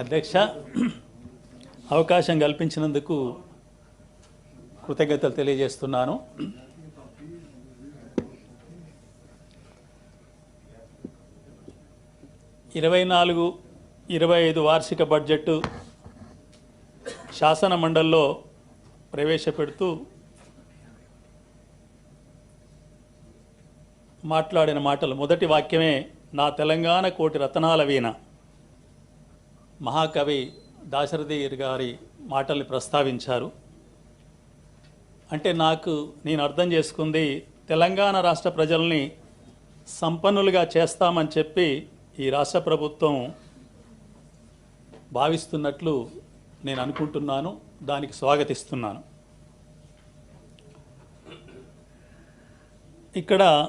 అధ్యక్ష అవకాశం కల్పించినందుకు కృతజ్ఞతలు తెలియజేస్తున్నాను. ఇరవై నాలుగు ఇరవై ఐదు వార్షిక బడ్జెట్ శాసన మండలిలో ప్రవేశపెడుతూ మాట్లాడిన మాటలు. మొదటి వాక్యమే నా తెలంగాణ కోటి రతనాల వీణ. మహాకవి దాశరథి గారి మాటల్ని ప్రస్తావించారు. అంటే నాకు నేను అర్థం చేసుకుంది తెలంగాణ రాష్ట్ర ప్రజల్ని సంపన్నులుగా చేస్తామని చెప్పి ఈ రాష్ట్ర ప్రభుత్వం భావిస్తున్నట్లు నేను అనుకుంటున్నాను. దానికి స్వాగతిస్తున్నాను. ఇక్కడ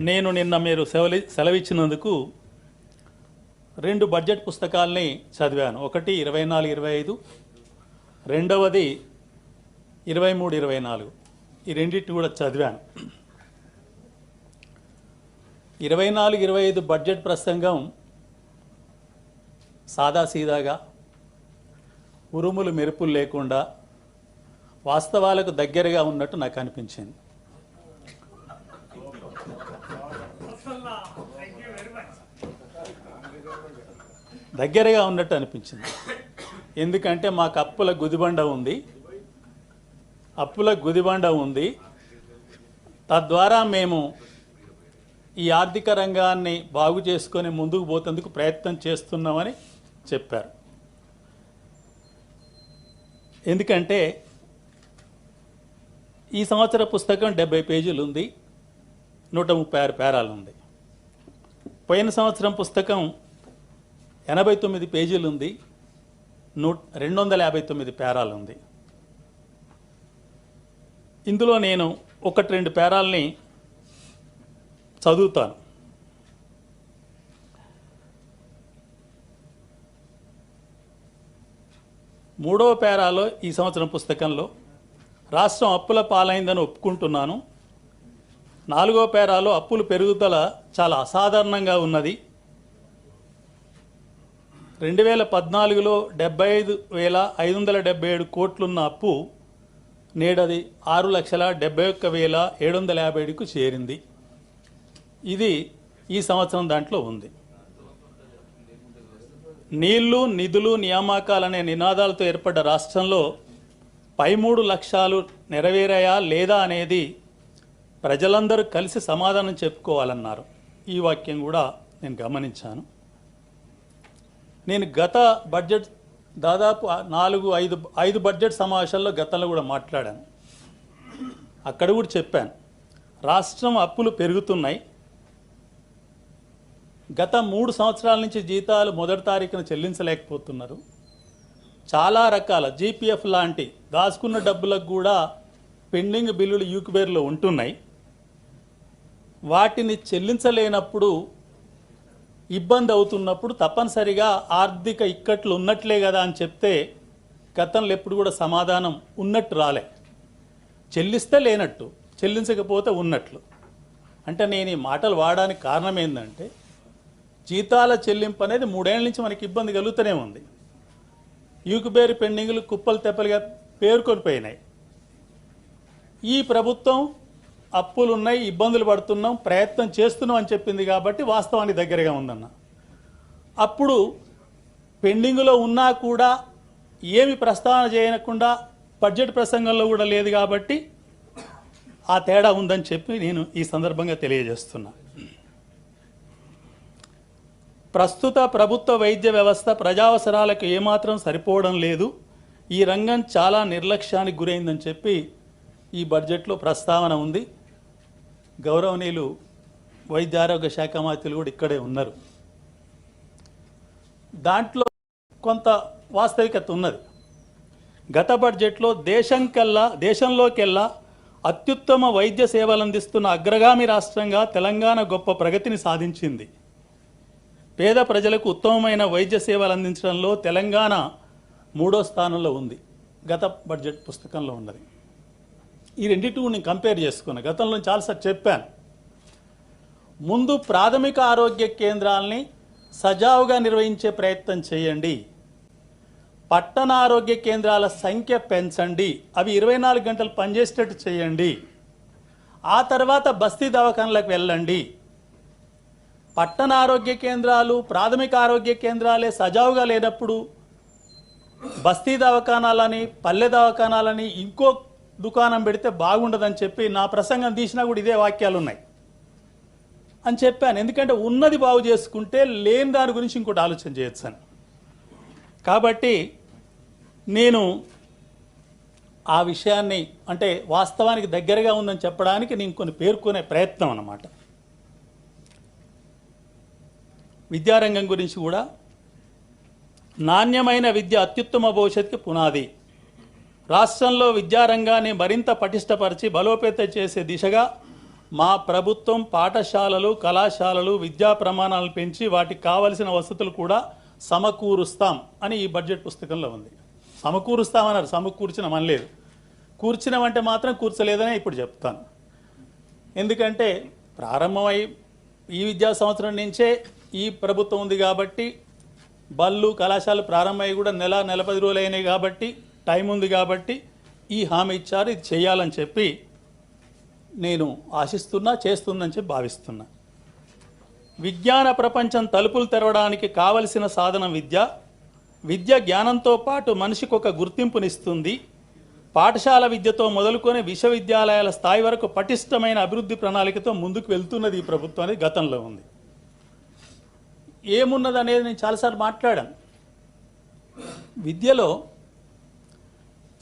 నేను నిన్న మీరు సెలవి సెలవిచ్చినందుకు రెండు బడ్జెట్ పుస్తకాల్ని చదివాను. ఒకటి ఇరవై నాలుగు ఇరవై ఐదు. రెండవది ఇరవై మూడు ఇరవై నాలుగు. ఈ రెండింటిని కూడా చదివాను. ఇరవై నాలుగు ఇరవై ఐదు బడ్జెట్ ప్రసంగం సాదాసీదాగా ఉరుములు మెరుపులు లేకుండా వాస్తవాలకు దగ్గరగా ఉన్నట్టు నాకు అనిపించింది. దగ్గరగా ఉన్నట్టు అనిపించింది. ఎందుకంటే మాకు అప్పుల గుదిబండ ఉంది. అప్పుల గుదిబండ ఉంది. తద్వారా మేము ఈ ఆర్థిక రంగాన్ని బాగు చేసుకొని ముందుకు పోతేందుకు ప్రయత్నం చేస్తున్నామని చెప్పారు. ఎందుకంటే ఈ సంవత్సర పుస్తకం డెబ్బై పేజీలు ఉంది. నూట ముప్పై ఆరు పేరాలు ఉంది. పోయిన సంవత్సరం పుస్తకం ఎనభై తొమ్మిది పేజీలు ఉంది నూ రెండు వందల యాభై తొమ్మిది పేరాలు ఉంది ఇందులో నేను ఒకటి రెండు పేరాల్ని చదువుతాను. మూడవ పేరాలో ఈ సంవత్సరం పుస్తకంలో రాష్ట్రం అప్పుల పాలైందని ఒప్పుకుంటున్నాను. నాలుగో పేరాలో అప్పులు పెరుగుదల చాలా అసాధారణంగా ఉన్నది. రెండు వేల పద్నాలుగులో డెబ్బై ఐదు వేల ఐదు వందల డెబ్బై ఏడు కోట్లున్న అప్పు నేడది ఆరు లక్షల డెబ్బై ఒక్క వేల ఏడు వందల యాభై ఏడుకు చేరింది. ఇది ఈ సంవత్సరం దాంట్లో ఉంది. నీళ్ళు నిధులు నియామకాలనే నినాదాలతో ఏర్పడ్డ రాష్ట్రంలో పై మూడు లక్ష్యాలు నెరవేరాయా లేదా అనేది ప్రజలందరూ కలిసి సమాధానం చెప్పుకోవాలన్నారు. ఈ వాక్యం కూడా నేను గమనించాను. నేను గత బడ్జెట్ దాదాపు నాలుగు ఐదు ఐదు బడ్జెట్ సమావేశాల్లో గతంలో కూడా మాట్లాడాను. అక్కడ కూడా చెప్పాను. రాష్ట్రం అప్పులు పెరుగుతున్నాయి. గత మూడు సంవత్సరాల నుంచి జీతాలు మొదటి తారీఖున చెల్లించలేకపోతున్నారు. చాలా రకాల జీపీఎఫ్ లాంటి దాచుకున్న డబ్బులకు కూడా పెండింగ్ బిల్లులు యూక్బేర్లో ఉంటున్నాయి. వాటిని చెల్లించలేనప్పుడు ఇబ్బంది అవుతున్నప్పుడు తప్పనిసరిగా ఆర్థిక ఇక్కట్లు ఉన్నట్లే కదా అని చెప్తే గతంలో ఎప్పుడు కూడా సమాధానం ఉన్నట్టు రాలే. చెల్లిస్తే లేనట్టు చెల్లించకపోతే ఉన్నట్లు. అంటే నేను ఈ మాటలు వాడడానికి కారణం ఏంటంటే జీతాల చెల్లింపు అనేది మూడేళ్ళ నుంచి మనకి ఇబ్బంది కలుగుతూనే ఉంది. యూకుబేరు పెండింగ్లు కుప్పలు తెప్పలుగా పేర్కొని పోయినాయి. ఈ ప్రభుత్వం అప్పులు ఉన్నాయి ఇబ్బందులు పడుతున్నాం ప్రయత్నం చేస్తున్నాం అని చెప్పింది కాబట్టి వాస్తవానికి దగ్గరగా ఉందన్న. అప్పుడు పెండింగ్లో ఉన్నా కూడా ఏమి ప్రస్తావన చేయకుండా బడ్జెట్ ప్రసంగంలో కూడా లేదు కాబట్టి ఆ తేడా ఉందని చెప్పి నేను ఈ సందర్భంగా తెలియజేస్తున్నా. ప్రస్తుత ప్రభుత్వ వైద్య వ్యవస్థ ప్రజావసరాలకు ఏమాత్రం సరిపోవడం లేదు. ఈ రంగం చాలా నిర్లక్ష్యానికి గురైందని చెప్పి ఈ బడ్జెట్లో ప్రస్తావన ఉంది. గౌరవనీయులు వైద్య ఆరోగ్య శాఖ మంత్రులు కూడా ఇక్కడే ఉన్నారు. దాంట్లో కొంత వాస్తవికత ఉన్నది. గత బడ్జెట్లో దేశం కల్లా దేశంలోకెల్లా అత్యుత్తమ వైద్య సేవలు అందిస్తున్న అగ్రగామి రాష్ట్రంగా తెలంగాణ గొప్ప ప్రగతిని సాధించింది. పేద ప్రజలకు ఉత్తమమైన వైద్య సేవలు అందించడంలో తెలంగాణ మూడో స్థానంలో ఉంది. గత బడ్జెట్ పుస్తకంలో ఉన్నది. ఈ రెండింటి నేను కంపేర్ చేసుకున్నా. గతంలో చాలాసార్లు చెప్పాను. ముందు ప్రాథమిక ఆరోగ్య కేంద్రాలని సజావుగా నిర్వహించే ప్రయత్నం చేయండి. పట్టణ ఆరోగ్య కేంద్రాల సంఖ్య పెంచండి. అవి ఇరవై నాలుగు గంటలు పనిచేసేటట్టు చేయండి. ఆ తర్వాత బస్తీ దవాఖానలకు వెళ్ళండి. పట్టణ ఆరోగ్య కేంద్రాలు ప్రాథమిక ఆరోగ్య కేంద్రాలే సజావుగా లేనప్పుడు బస్తీ దవాఖానాలని పల్లె దవాఖానాలని ఇంకో దుకాణం పెడితే బాగుండదని చెప్పి నా ప్రసంగం తీసినా కూడా ఇదే వాక్యాలు ఉన్నాయి అని చెప్పాను. ఎందుకంటే ఉన్నది బాగు చేసుకుంటే లేని దాని గురించి ఇంకోటి ఆలోచన చేయొచ్చు అని కాబట్టి నేను ఆ విషయాన్ని అంటే వాస్తవానికి దగ్గరగా ఉందని చెప్పడానికి నేను కొన్ని పేర్కొనే ప్రయత్నం అన్నమాట. విద్యారంగం గురించి కూడా నాణ్యమైన విద్య అత్యుత్తమ భవిష్యత్తుకి పునాది. రాష్ట్రంలో విద్యారంగాన్ని మరింత పటిష్టపరిచి బలోపేత చేసే దిశగా మా ప్రభుత్వం పాఠశాలలు కళాశాలలు విద్యా ప్రమాణాలను పెంచి వాటికి కావలసిన వసతులు కూడా సమకూరుస్తాం అని ఈ బడ్జెట్ పుస్తకంలో ఉంది. సమకూరుస్తామన్నారు. సమకూర్చిన అనలేదు కూర్చినవంటే మాత్రం కూర్చలేదని ఇప్పుడు చెప్తాను. ఎందుకంటే ప్రారంభమై ఈ విద్యా సంవత్సరం నుంచే ఈ ప్రభుత్వం ఉంది కాబట్టి బళ్ళు కళాశాలలు ప్రారంభమై కూడా నెల నెల పది రోజులు అయినాయి కాబట్టి టైం ఉంది కాబట్టి ఈ హామీ ఇచ్చారు ఇది చేయాలని చెప్పి నేను ఆశిస్తున్నా చేస్తుందని చెప్పి భావిస్తున్నా. విజ్ఞాన ప్రపంచం తలుపులు తెరవడానికి కావలసిన సాధనం విద్య. విద్య జ్ఞానంతో పాటు మనిషికి ఒక గుర్తింపునిస్తుంది. పాఠశాల విద్యతో మొదలుకొని విశ్వవిద్యాలయాల స్థాయి వరకు పటిష్టమైన అభివృద్ధి ప్రణాళికతో ముందుకు వెళ్తున్నది ఈ ప్రభుత్వం అనేది గతంలో ఉంది. ఏమున్నది అనేది నేను చాలాసార్లు మాట్లాడాను. విద్యలో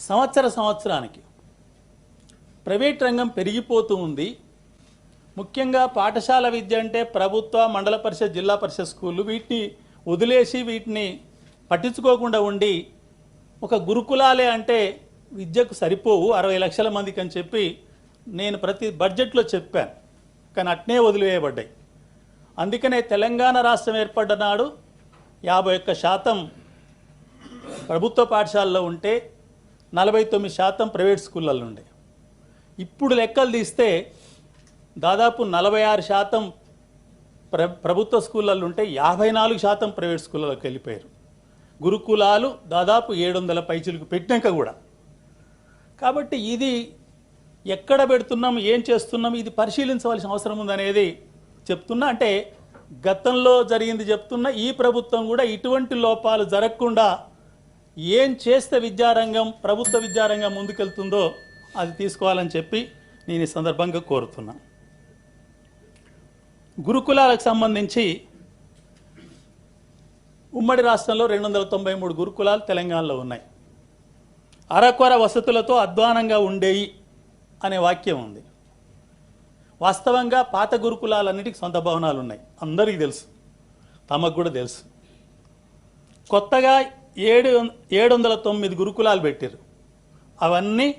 సంవత్సర సంవత్సరానికి ప్రైవేట్ రంగం పెరిగిపోతూ ఉంది. ముఖ్యంగా పాఠశాల విద్య అంటే ప్రభుత్వ మండల పరిషత్ జిల్లా పరిషత్ స్కూళ్ళు వీటిని వదిలేసి వీటిని పట్టించుకోకుండా ఉండి ఒక గురుకులాలే అంటే విద్యకు సరిపోవు. అరవై లక్షల మందికి అని చెప్పి నేను ప్రతి బడ్జెట్లో చెప్పాను. కానీ అట్నే వదిలివేయబడ్డాయి అందుకనే తెలంగాణ రాష్ట్రం ఏర్పడ్డ నాడు యాభై ఒక్క శాతం ప్రభుత్వ పాఠశాలలో ఉంటే నలభై తొమ్మిది శాతం ప్రైవేట్ స్కూళ్ళల్లో ఉండే. ఇప్పుడు లెక్కలు తీస్తే దాదాపు నలభై ఆరు శాతం ప్ర ప్రభుత్వ స్కూళ్ళల్లో ఉంటే యాభై నాలుగు శాతం ప్రైవేట్ స్కూళ్ళలోకి వెళ్ళిపోయారు. గురుకులాలు దాదాపు ఏడు వందల పైచులకు పెట్టినాక కూడా. కాబట్టి ఇది ఎక్కడ పెడుతున్నాం ఏం చేస్తున్నాం ఇది పరిశీలించవలసిన అవసరం ఉందనేది చెప్తున్నా. అంటే గతంలో జరిగింది చెప్తున్నా ఈ ప్రభుత్వం కూడా ఇటువంటి లోపాలు జరగకుండా ఏం చేస్తే విద్యారంగం ప్రభుత్వ విద్యారంగం ముందుకెళ్తుందో అది తీసుకోవాలని చెప్పి నేను ఈ సందర్భంగా కోరుతున్నా. గురుకులాలకు సంబంధించి ఉమ్మడి రాష్ట్రంలో రెండు వందల తొంభై మూడు గురుకులాలు తెలంగాణలో ఉన్నాయి. అరకొర వసతులతో అధ్వానంగా ఉండేయి అనే వాక్యం ఉంది. వాస్తవంగా పాత గురుకులాలన్నిటికీ సొంత భవనాలు ఉన్నాయి అందరికీ తెలుసు. తమకు కూడా తెలుసు. కొత్తగా ఏడు ఏడు వందల తొమ్మిది గురుకులాలు పెట్టారు అవన్నీ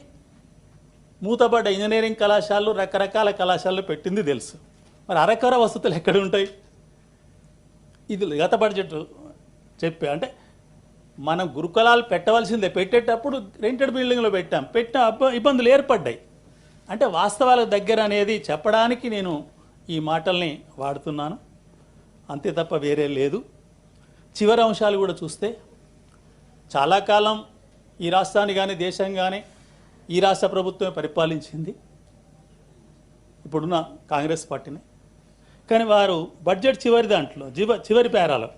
మూతపడ్డ ఇంజనీరింగ్ కళాశాలలు రకరకాల కళాశాలలు పెట్టింది తెలుసు. మరి అరకర వసతులు ఎక్కడ ఉంటాయి? ఇది గత బడ్జెట్ చెప్పి అంటే మనం గురుకులాలు పెట్టవలసిందే. పెట్టేటప్పుడు రెంటెడ్ బిల్డింగ్లో పెట్టాం. పెట్టిన ఇబ్బందులు ఏర్పడ్డాయి. అంటే వాస్తవాల దగ్గర అనేది చెప్పడానికి నేను ఈ మాటల్ని వాడుతున్నాను. అంతే తప్ప వేరే లేదు. చివరి అంశాలు కూడా చూస్తే చాలా కాలం ఈ రాష్ట్రాన్ని కానీ దేశం కానీ ఈ రాష్ట్ర ప్రభుత్వమే పరిపాలించింది. ఇప్పుడున్న కాంగ్రెస్ పార్టీని. కానీ వారు బడ్జెట్ చివరి దాంట్లో చివ చివరి పేరాలో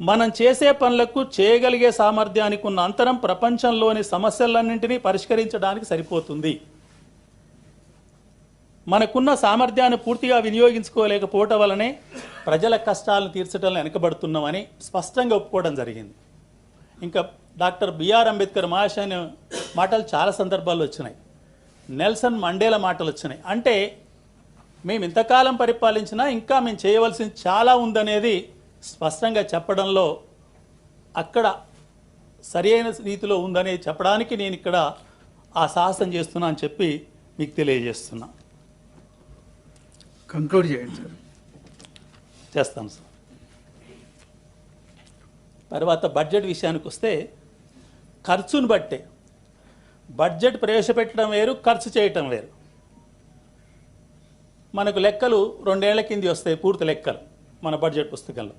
మనం చేసే పనులకు చేయగలిగే సామర్థ్యానికి ఉన్న అంతరం ప్రపంచంలోని సమస్యలన్నింటినీ పరిష్కరించడానికి సరిపోతుంది. మనకున్న సామర్థ్యాన్ని పూర్తిగా వినియోగించుకోలేకపోవటం వలనే ప్రజల కష్టాలను తీర్చడంలో వెనకబడుతున్నామని స్పష్టంగా ఒప్పుకోవడం జరిగింది. ఇంకా డాక్టర్ బిఆర్ అంబేద్కర్ మహాశయ మాటలు చాలా సందర్భాల్లో వచ్చినాయి. నెల్సన్ మండేల మాటలు వచ్చినాయి. అంటే మేము ఇంతకాలం పరిపాలించినా ఇంకా మేము చేయవలసింది చాలా ఉందనేది స్పష్టంగా చెప్పడంలో అక్కడ సరి అయిన రీతిలో ఉందని చెప్పడానికి నేను ఇక్కడ ఆ సాహసం చేస్తున్నా అని చెప్పి మీకు తెలియజేస్తున్నా. కంక్లూడ్ చేయండి సార్ చేస్తాం సార్ తర్వాత బడ్జెట్ విషయానికి వస్తే ఖర్చును బట్టే. బడ్జెట్ ప్రవేశపెట్టడం వేరు ఖర్చు చేయటం వేరు. మనకు లెక్కలు రెండేళ్ళ కింది వస్తాయి పూర్తి లెక్కలు మన బడ్జెట్ పుస్తకంలో.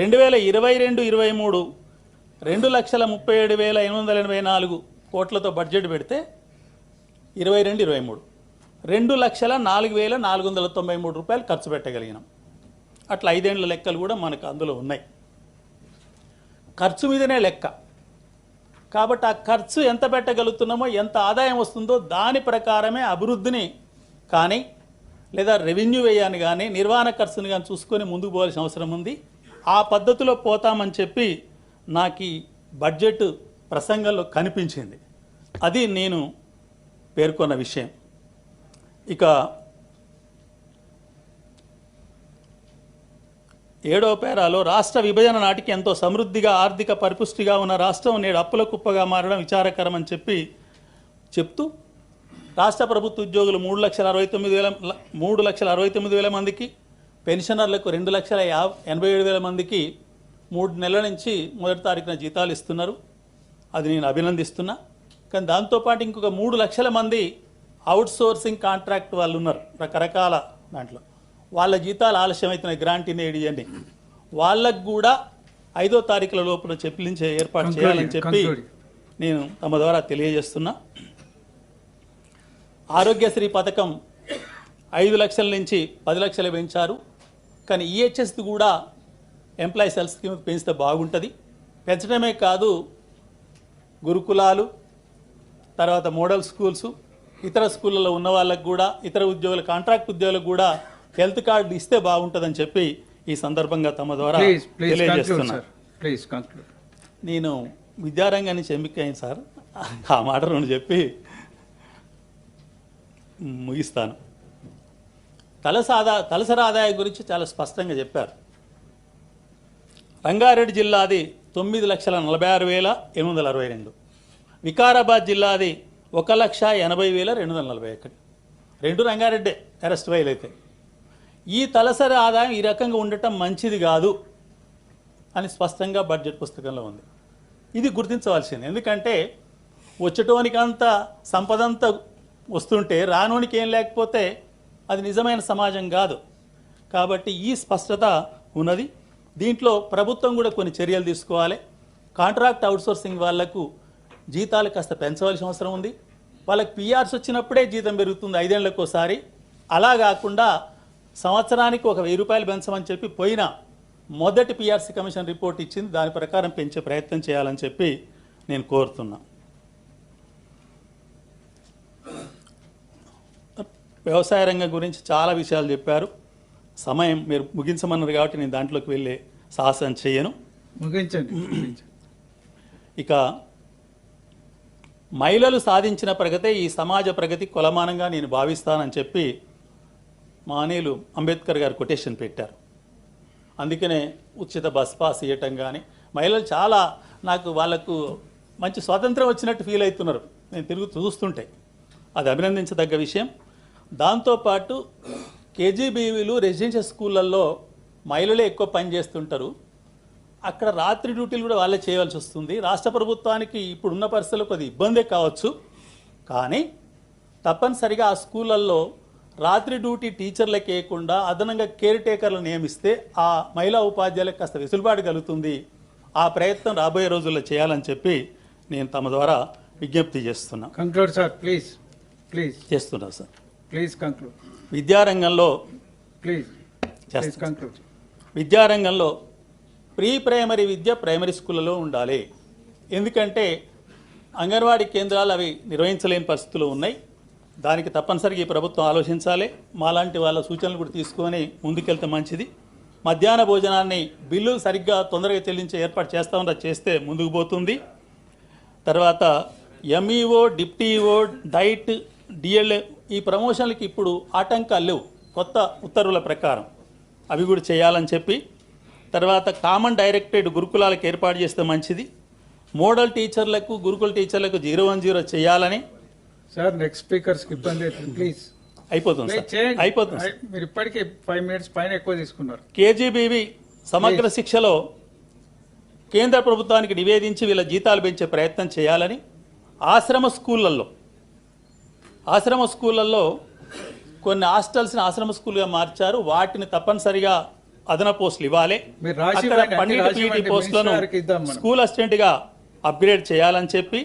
రెండు వేల ఇరవై రెండు ఇరవై మూడు రెండు లక్షల ముప్పై ఏడు వేల ఎనిమిది వందల ఎనభై నాలుగు కోట్లతో బడ్జెట్ పెడితే ఇరవై రెండు ఇరవై మూడు. రెండు లక్షల నాలుగు వేల నాలుగు వందల తొంభై మూడు రూపాయలు ఖర్చు పెట్టగలిగినాం. అట్లా ఐదేండ్ల లెక్కలు కూడా మనకు అందులో ఉన్నాయి. ఖర్చు మీదనే లెక్క. కాబట్టి ఆ ఖర్చు ఎంత పెట్టగలుగుతున్నామో ఎంత ఆదాయం వస్తుందో దాని ప్రకారమే అభివృద్ధిని కానీ లేదా రెవెన్యూ వ్యయాన్ని కానీ నిర్వహణ ఖర్చుని కానీ చూసుకొని ముందుకు పోవాల్సిన అవసరం ఉంది. ఆ పద్ధతిలో పోతామని చెప్పి నాకు ఈ బడ్జెట్ ప్రసంగంలో కనిపించింది. అది నేను పేర్కొన్న విషయం. ఇక ఏడో పేరాలో రాష్ట్ర విభజన నాటికి ఎంతో సమృద్ధిగా ఆర్థిక పరిపుష్టిగా ఉన్న రాష్ట్రం నేడు అప్పుల కుప్పగా మారడం విచారకరం అని చెప్పి చెప్తూ రాష్ట్ర ప్రభుత్వ ఉద్యోగులు మూడు లక్షల అరవై తొమ్మిది వేల మూడు లక్షల అరవై తొమ్మిది వేల మందికి పెన్షనర్లకు రెండు లక్షల యా ఎనభై ఏడు వేల మందికి మూడు నెలల నుంచి మొదటి తారీఖున జీతాలు ఇస్తున్నారు. అది నేను అభినందిస్తున్నా. కానీ దాంతోపాటు ఇంకొక మూడు లక్షల మంది అవుట్ సోర్సింగ్ కాంట్రాక్ట్ వాళ్ళు ఉన్నారు రకరకాల దాంట్లో. వాళ్ళ జీతాలు ఆలస్యమవుతున్నాయి. గ్రాంట్ ఇన్ అని వాళ్ళకు కూడా ఐదో తారీఖుల లోపల చెప్పించే ఏర్పాటు చేయాలని చెప్పి. నేను తమ ద్వారా తెలియజేస్తున్నా. ఆరోగ్యశ్రీ పథకం ఐదు లక్షల నుంచి పది లక్షలు పెంచారు. కానీ ఈహెచ్ఎస్ కూడా ఎంప్లాయీస్ హెల్త్ స్కీమ్ పెంచితే బాగుంటుంది. పెంచడమే కాదు గురుకులాలు తర్వాత మోడల్ స్కూల్స్ ఇతర స్కూళ్ళలో ఉన్న వాళ్ళకు కూడా ఇతర ఉద్యోగులు కాంట్రాక్ట్ ఉద్యోగులకు కూడా హెల్త్ కార్డు ఇస్తే బాగుంటుందని చెప్పి ఈ సందర్భంగా తమ ద్వారా తెలియజేస్తున్నా. నేను విద్యారంగం నుంచి ఎంపిక అయింది సార్ ఆ మాట రెండు చెప్పి ముగిస్తాను. తలస ఆదా తలసరి ఆదాయం గురించి చాలా స్పష్టంగా చెప్పారు. రంగారెడ్డి జిల్లాది తొమ్మిది లక్షల నలభై ఆరు వేల ఎనిమిది వందల అరవై రెండు. వికారాబాద్ జిల్లాది ఒక లక్ష ఎనభై వేల రెండు వందల నలభై ఒకటి. రెండు రంగారెడ్డే అరెస్ట్ వైల్ అయితే. ఈ తలసరి ఆదాయం ఈ రకంగా ఉండటం మంచిది కాదు అని స్పష్టంగా బడ్జెట్ పుస్తకంలో ఉంది. ఇది గుర్తించవలసింది. ఎందుకంటే వచ్చేటోనికి అంత సంపద అంతా వస్తుంటే రానోనికి ఏం లేకపోతే అది నిజమైన సమాజం కాదు. కాబట్టి ఈ స్పష్టత ఉన్నది. దీంట్లో ప్రభుత్వం కూడా కొన్ని చర్యలు తీసుకోవాలి. కాంట్రాక్ట్ అవుట్సోర్సింగ్ వాళ్ళకు జీతాలు కాస్త పెంచవలసిన అవసరం ఉంది. వాళ్ళకి పిఆర్స్ వచ్చినప్పుడే జీతం పెరుగుతుంది ఐదేళ్ళకు ఒకసారి అలా కాకుండా సంవత్సరానికి ఒక వెయ్యి రూపాయలు పెంచమని చెప్పి పోయిన మొదటి పిఆర్సీ కమిషన్ రిపోర్ట్ ఇచ్చింది. దాని ప్రకారం పెంచే ప్రయత్నం చేయాలని చెప్పి నేను కోరుతున్నా. వ్యవసాయ రంగం గురించి చాలా విషయాలు చెప్పారు. సమయం మీరు ముగించమన్నారు కాబట్టి నేను దాంట్లోకి వెళ్ళే సాహసం చేయను. ముగించండి. ఇక మహిళలు సాధించిన ప్రగతే ఈ సమాజ ప్రగతి కొలమానంగా నేను భావిస్తానని చెప్పి మానేలు అంబేద్కర్ గారు కొటేషన్ పెట్టారు. అందుకనే ఉచిత బస్ పాస్ ఇవ్వటం కానీ మహిళలు చాలా నాకు వాళ్ళకు మంచి స్వాతంత్రం వచ్చినట్టు ఫీల్ అవుతున్నారు. నేను తిరుగు చూస్తుంటే. అది అభినందించదగ్గ విషయం. దాంతోపాటు కేజీబీవీలు రెసిడెన్షియల్ స్కూళ్ళల్లో మహిళలే ఎక్కువ పని చేస్తుంటారు. అక్కడ రాత్రి డ్యూటీలు కూడా వాళ్ళే చేయవలసి వస్తుంది. రాష్ట్ర ప్రభుత్వానికి ఇప్పుడున్న పరిస్థితుల్లో కొద్ది ఇబ్బందే కావచ్చు. కానీ తప్పనిసరిగా ఆ స్కూళ్ళల్లో రాత్రి డ్యూటీ టీచర్లకు వేయకుండా అదనంగా కేర్ టేకర్లు నియమిస్తే ఆ మహిళా ఉపాధ్యాయులకు కాస్త వెసులుబాటు కలుగుతుంది. ఆ ప్రయత్నం రాబోయే రోజుల్లో చేయాలని చెప్పి నేను తమ ద్వారా విజ్ఞప్తి చేస్తున్నా. కంక్లూడ్ సార్ ప్లీజ్ ప్లీజ్ చేస్తున్నా సార్ ప్లీజ్ కంక్లూడ్ విద్యారంగంలో ప్లీజ్. కంక్లూడ్ విద్యారంగంలో ప్రీ ప్రైమరీ విద్య ప్రైమరీ స్కూళ్ళలో ఉండాలి. ఎందుకంటే అంగన్వాడీ కేంద్రాలు అవి నిర్వహించలేని పరిస్థితులు ఉన్నాయి. దానికి తప్పనిసరిగా ఈ ప్రభుత్వం ఆలోచించాలి. మాలాంటి వాళ్ళ సూచనలు కూడా తీసుకొని ముందుకెళ్తే మంచిది. మధ్యాహ్న భోజనాన్ని బిల్లు సరిగ్గా తొందరగా చెల్లించే ఏర్పాటు చేస్తామని అది చేస్తే ముందుకు పోతుంది. తర్వాత ఎంఈఓ డిప్టీఓ డైట్ డిఎల్ఏ ఈ ప్రమోషన్లకి ఇప్పుడు ఆటంకాలు లేవు. కొత్త ఉత్తర్వుల ప్రకారం అవి కూడా చేయాలని చెప్పి. తర్వాత కామన్ డైరెక్టెడ్ గురుకులాలకు ఏర్పాటు చేస్తే మంచిది. మోడల్ టీచర్లకు గురుకుల టీచర్లకు జీరో వన్ జీరో చేయాలని సార్ నెక్స్ట్ స్పీకర్స్కి ఇబ్బంది అవుతుంది ప్లీజ్ అయిపోతుంది సార్. అయిపోతుంది సార్. మీరు ఇప్పటికే ఫైవ్ మినిట్స్ పైన ఎక్కువ తీసుకున్నారు. కేజీబీవి సమగ్ర శిక్షలో కేంద్ర ప్రభుత్వానికి నివేదించి వీళ్ళ జీతాలు పెంచే ప్రయత్నం చేయాలని ఆశ్రమ స్కూళ్ళల్లో ఆశ్రమ స్కూళ్ళల్లో కొన్ని హాస్టల్స్ని ఆశ్రమ స్కూల్గా మార్చారు. వాటిని తప్పనిసరిగా అదన పోస్టులు ఇవ్వాలి. మీరు రాసి అక్కడ ఇవ్వండి, అన్ని పన్నెండు రాసి పీఈటీ ఇవ్వండి, పోస్టులను మినిస్టర్ గారికి ఇద్దాం మనం. స్కూల్ అసిస్టెంట్గా అప్గ్రేడ్ చేయాలని చెప్పి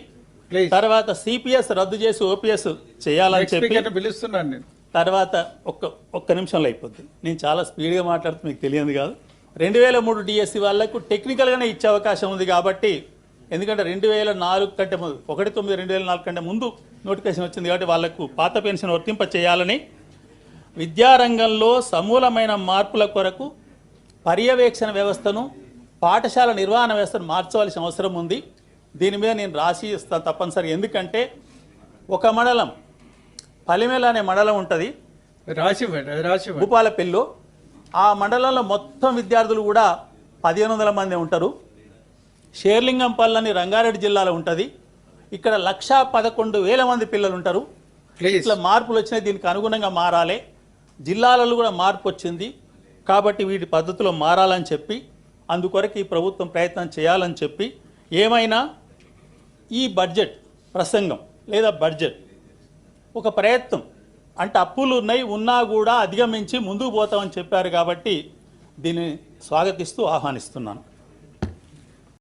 తర్వాత సిపిఎస్ రద్దు చేసి ఓపీఎస్ చేయాలని చెప్పి పిలుస్తున్నాను నేను. తర్వాత ఒక్క ఒక్క నిమిషంలో అయిపోద్ది. నేను చాలా స్పీడ్గా మాట్లాడుతూ మీకు తెలియదు కాదు. రెండు వేల మూడు డిఎస్సి వాళ్ళకు టెక్నికల్గానే ఇచ్చే అవకాశం ఉంది కాబట్టి ఎందుకంటే రెండు వేల నాలుగు కంటే ముందు ఒకటి తొమ్మిది రెండు వేల నాలుగు కంటే ముందు నోటిఫికేషన్ వచ్చింది కాబట్టి వాళ్ళకు పాత పెన్షన్ వర్తింప చేయాలని విద్యారంగంలో సమూలమైన మార్పుల కొరకు పర్యవేక్షణ వ్యవస్థను పాఠశాల నిర్వహణ వ్యవస్థను మార్చవలసిన అవసరం ఉంది. దీని మీద నేను రాసి ఇస్తాను తప్పనిసరి ఎందుకంటే ఒక మండలం పలిమేల అనే మండలం ఉంటుంది. రాసి రాసి భూపాలపల్లిలో ఆ మండలంలో మొత్తం విద్యార్థులు కూడా పదిహేను వందల మంది ఉంటారు. షేర్లింగంపల్లి అని రంగారెడ్డి జిల్లాలో ఉంటుంది. ఇక్కడ లక్షా పదకొండు వేల మంది పిల్లలు ఉంటారు. ఇట్లా మార్పులు వచ్చినాయి దీనికి అనుగుణంగా మారాలి. జిల్లాలలో కూడా మార్పు వచ్చింది. కాబట్టి వీటి పద్ధతిలో మారాలని చెప్పి అందుకొరకు ఈ ప్రభుత్వం ప్రయత్నం చేయాలని చెప్పి ఏమైనా ఈ బడ్జెట్ ప్రసంగం లేదా బడ్జెట్ ఒక ప్రయత్నం. అంటే అప్పులు ఉన్నాయి ఉన్నా కూడా అధిగమించి ముందుకు పోతామని చెప్పారు కాబట్టి దీన్ని స్వాగతిస్తూ ఆహ్వానిస్తున్నాను.